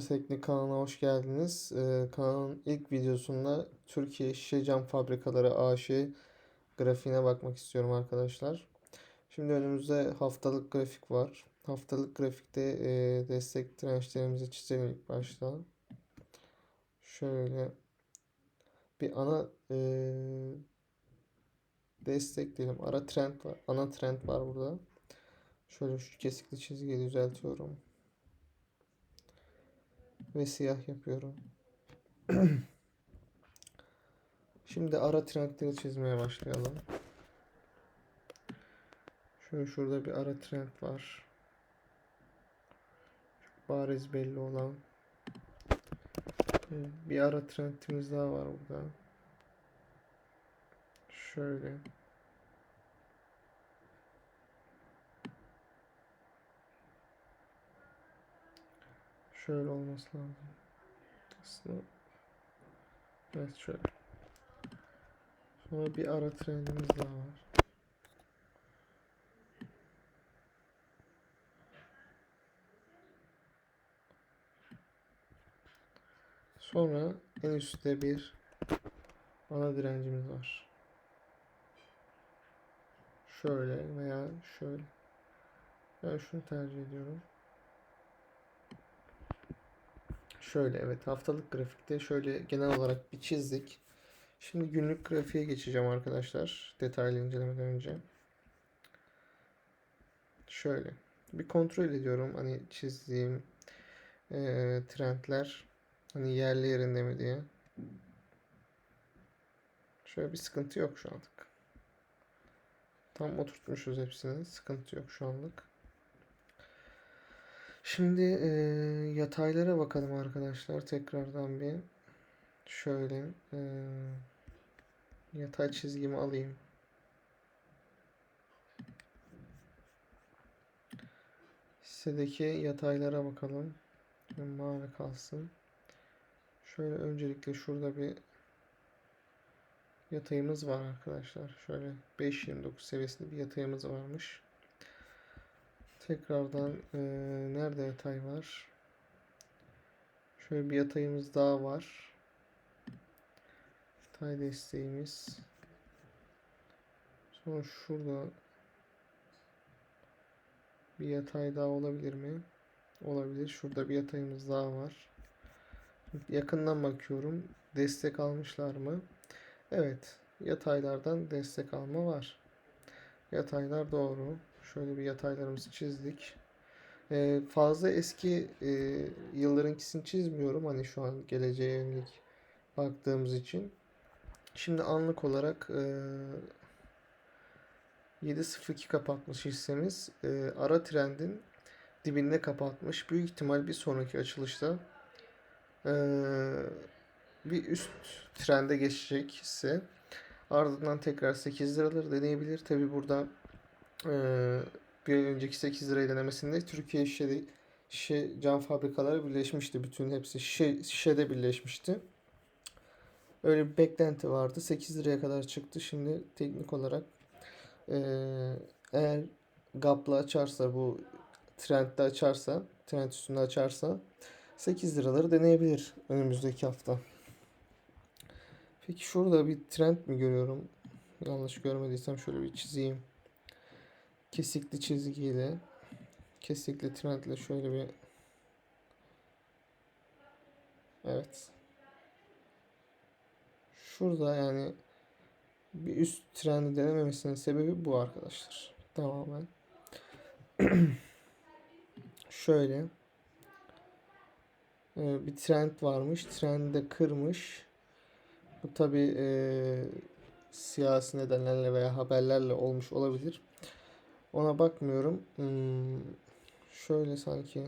Teknik kanalına hoş geldiniz. Ee, kanalın ilk videosunda Türkiye Şişe Cam Fabrikaları AŞ grafiğine bakmak istiyorum arkadaşlar. Şimdi önümüzde haftalık grafik var. Haftalık grafikte e, destek dirençlerimizi çizelim ilk başta. Şöyle bir ana e, destek diyelim. Ara trend var. Ana trend var burada. Şöyle şu kesikli çizgiyi düzeltiyorum ve siyah yapıyorum. Şimdi ara trendleri çizmeye başlayalım. Şöyle şurada bir ara trend var. Çok bariz belli olan. Bir ara trendimiz daha var burada. Şöyle. Şöyle olması lazım. Aslında evet şöyle. Sonra bir ara trendimiz daha var. Sonra en üstte bir ana direncimiz var. Şöyle veya şöyle. Ben şunu tercih ediyorum. Şöyle evet haftalık grafikte şöyle genel olarak bir çizdik. Şimdi günlük grafiğe geçeceğim arkadaşlar. Detaylı incelemeden önce. Şöyle bir kontrol ediyorum hani çizdiğim e, trendler hani yerli yerinde mi diye. Şöyle bir sıkıntı yok şu anlık. Tam oturtmuşuz hepsini. Sıkıntı yok şu anlık. Şimdi e, yataylara bakalım arkadaşlar tekrardan bir. Şöyle e, yatay çizgimi alayım. Hissedeki yataylara bakalım. Mavi kalsın. Şöyle öncelikle şurada bir yatayımız var arkadaşlar. Şöyle 5.29 seviyesinde bir yatayımız varmış. Tekrardan nerede yatay var? Şöyle bir yatayımız daha var. Yatay desteğimiz. Sonra şurada bir yatay daha olabilir mi? Olabilir. Şurada bir yatayımız daha var. Yakından bakıyorum. Destek almışlar mı? Evet. Yataylardan destek alma var. Yataylar doğru. Şöyle bir yataylarımızı çizdik. Ee, fazla eski e, yıllarınkisini çizmiyorum. Hani şu an geleceğe yönelik baktığımız için. Şimdi anlık olarak e, 7.02 kapatmış hissemiz. E, ara trendin dibinde kapatmış. Büyük ihtimal bir sonraki açılışta e, bir üst trende geçecek hisse. Ardından tekrar 8 liraları deneyebilir. Tabi burada ee, bir önceki 8 lirayı denemesinde Türkiye şişe, şişe cam fabrikaları birleşmişti. Bütün hepsi şişe, şişede birleşmişti. Öyle bir beklenti vardı. 8 liraya kadar çıktı. Şimdi teknik olarak eğer gapla açarsa bu trendde açarsa trend üstünde açarsa 8 liraları deneyebilir önümüzdeki hafta. Peki şurada bir trend mi görüyorum? Yanlış görmediysem şöyle bir çizeyim kesikli çizgiyle kesikli trendle şöyle bir evet. Şurada yani bir üst trendi denememesinin sebebi bu arkadaşlar. Tamamen. Şöyle. E, bir trend varmış. Trendi de kırmış. Bu tabi e, siyasi nedenlerle veya haberlerle olmuş olabilir ona bakmıyorum. Hmm, şöyle sanki.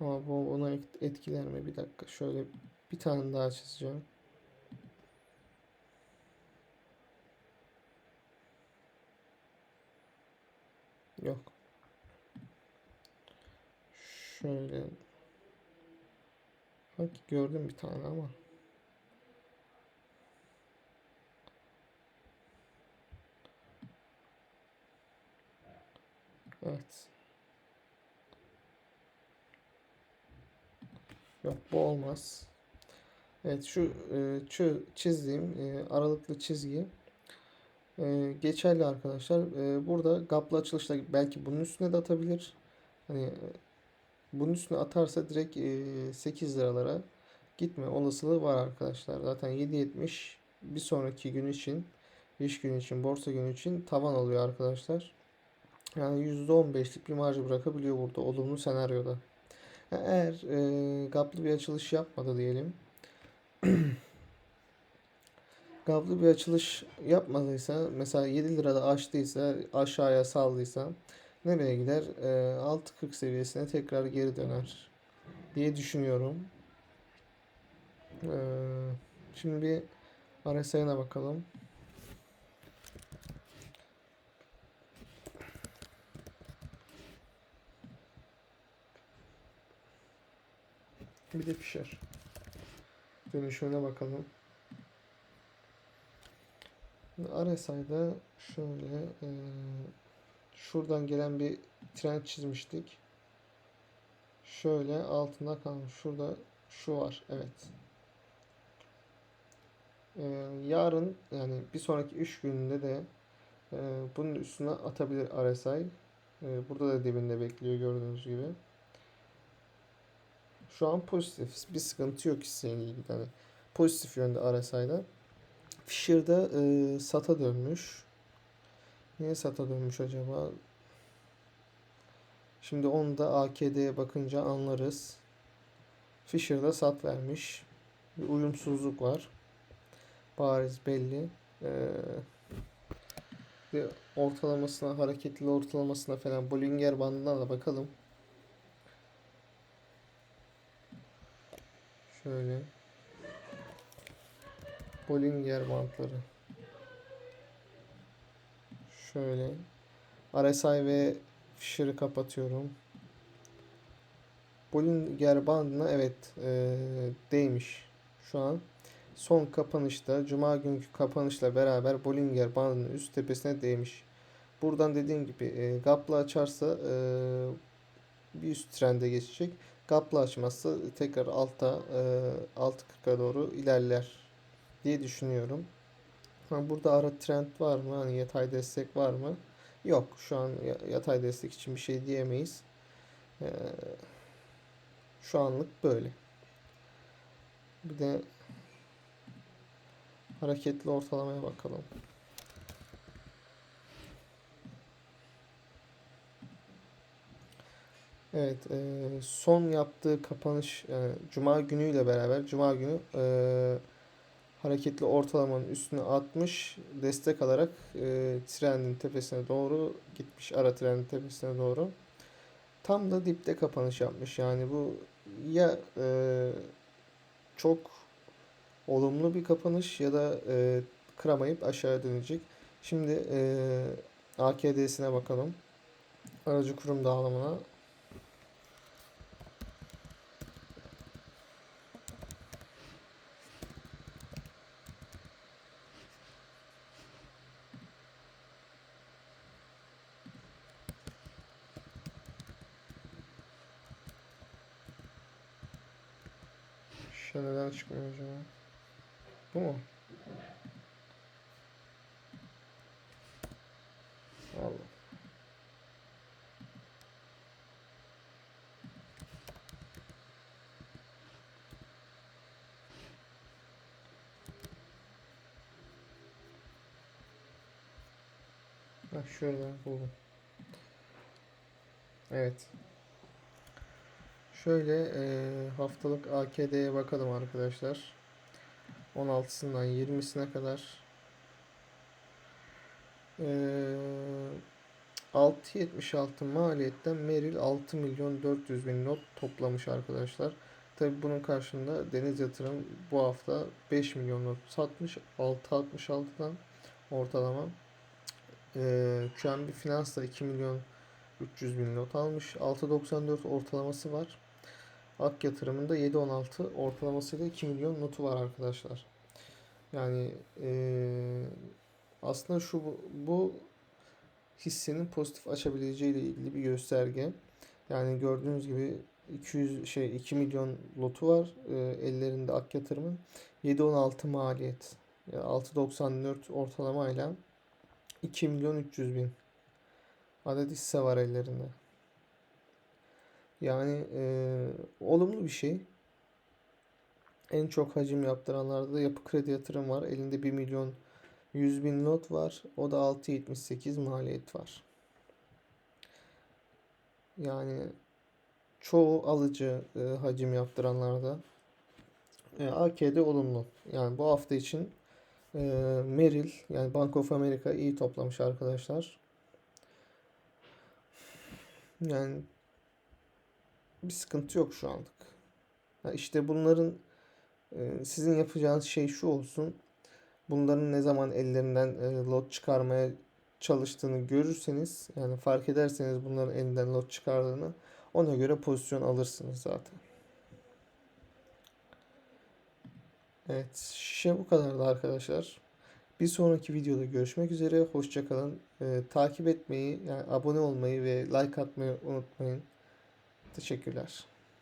Ama bu ona etkiler mi? Bir dakika. Şöyle bir tane daha çizeceğim. Yok. Şöyle. Bak gördüm bir tane ama. Evet. Yok bu olmaz. Evet şu e, çö- çizdiğim e, aralıklı çizgi e, geçerli arkadaşlar. Burada gaplı açılışta belki bunun üstüne de atabilir. Hani bunun üstüne atarsa direkt e, 8 liralara gitme olasılığı var arkadaşlar. Zaten 7.70 bir sonraki gün için iş günü için borsa günü için tavan oluyor arkadaşlar. Yani %15'lik bir marj bırakabiliyor burada olumlu senaryoda. Eğer e, gaplı bir açılış yapmadı diyelim. Gaplı bir açılış yapmadıysa mesela 7 lirada açtıysa aşağıya saldıysa nereye gider? E, 6.40 seviyesine tekrar geri döner diye düşünüyorum. E, şimdi bir RSI'ne bakalım. Bir de Fisher. Dönüşümüne bakalım. RSI'da şöyle e, şuradan gelen bir trend çizmiştik. Şöyle altında kalmış. Şurada şu var. Evet. E, yarın yani bir sonraki 3 gününde de e, bunun üstüne atabilir RSI. E, burada da dibinde bekliyor gördüğünüz gibi. Şu an pozitif. Bir sıkıntı yok hisseyle ilgili. Yani pozitif yönde RSI'da. Fisher'da e, sata dönmüş. Niye sata dönmüş acaba? Şimdi onu da AKD'ye bakınca anlarız. Fisher'da sat vermiş. Bir uyumsuzluk var. Bariz belli. Ee, bir ortalamasına, hareketli ortalamasına falan Bollinger bandına da bakalım. Şöyle. Bollinger bantları. Şöyle. RSI ve Fisher'ı kapatıyorum. Bollinger bandına evet eee, değmiş şu an. Son kapanışta Cuma günkü kapanışla beraber Bollinger bandının üst tepesine değmiş. Buradan dediğim gibi e, gapla açarsa e, bir üst trende geçecek. Gapla açmazsa tekrar alta e, 6.40'a doğru ilerler diye düşünüyorum. Ha, burada ara trend var mı? Hani yatay destek var mı? Yok. Şu an ya- yatay destek için bir şey diyemeyiz. Ee, şu anlık böyle. Bir de hareketli ortalamaya bakalım. Evet, e, son yaptığı kapanış yani Cuma günüyle beraber Cuma günü e, hareketli ortalamanın üstüne atmış destek alarak e, trendin tepesine doğru gitmiş ara trendin tepesine doğru. Tam da dipte kapanış yapmış. Yani bu ya e, çok olumlu bir kapanış ya da e, kıramayıp aşağı dönecek. Şimdi e, AKD'sine bakalım. Aracı kurum dağılımına. Şu neden çıkmıyor acaba? Bu mu? Allah. Bak şurada buldum. Evet. Şöyle e, haftalık AKD'ye bakalım arkadaşlar. 16'sından 20'sine kadar. E, 6.76 maliyetten Meril 6 milyon 400 bin not toplamış arkadaşlar. Tabi bunun karşında Deniz Yatırım bu hafta 5 milyon not satmış. 6.66'dan ortalama. E, QNB Finans da 2 milyon 300 bin not almış. 6.94 ortalaması var. Ak yatırımında 7.16 ortalamasıyla 2 milyon notu var arkadaşlar. Yani eee, aslında şu bu hissenin pozitif açabileceği ile ilgili bir gösterge. Yani gördüğünüz gibi 200 şey 2 milyon lotu var e, ellerinde Ak Yatırım'ın 7.16 maliyet. Yani 6.94 ortalamayla 2 milyon 300 bin adet hisse var ellerinde. Yani e, olumlu bir şey. En çok hacim yaptıranlarda da Yapı Kredi Yatırım var. Elinde 1 milyon 100 bin lot var. O da 6.78 maliyet var. Yani çoğu alıcı e, hacim yaptıranlarda e, AK'de olumlu. Yani bu hafta için e, Merrill yani Bank of America iyi toplamış arkadaşlar. Yani bir sıkıntı yok şu anlık. Ha işte bunların e, sizin yapacağınız şey şu olsun. Bunların ne zaman ellerinden e, lot çıkarmaya çalıştığını görürseniz yani fark ederseniz bunların elinden lot çıkardığını ona göre pozisyon alırsınız zaten. Evet, şişe bu kadardı arkadaşlar. Bir sonraki videoda görüşmek üzere. Hoşça kalın. Ee, takip etmeyi, yani abone olmayı ve like atmayı unutmayın. Teşekkürler.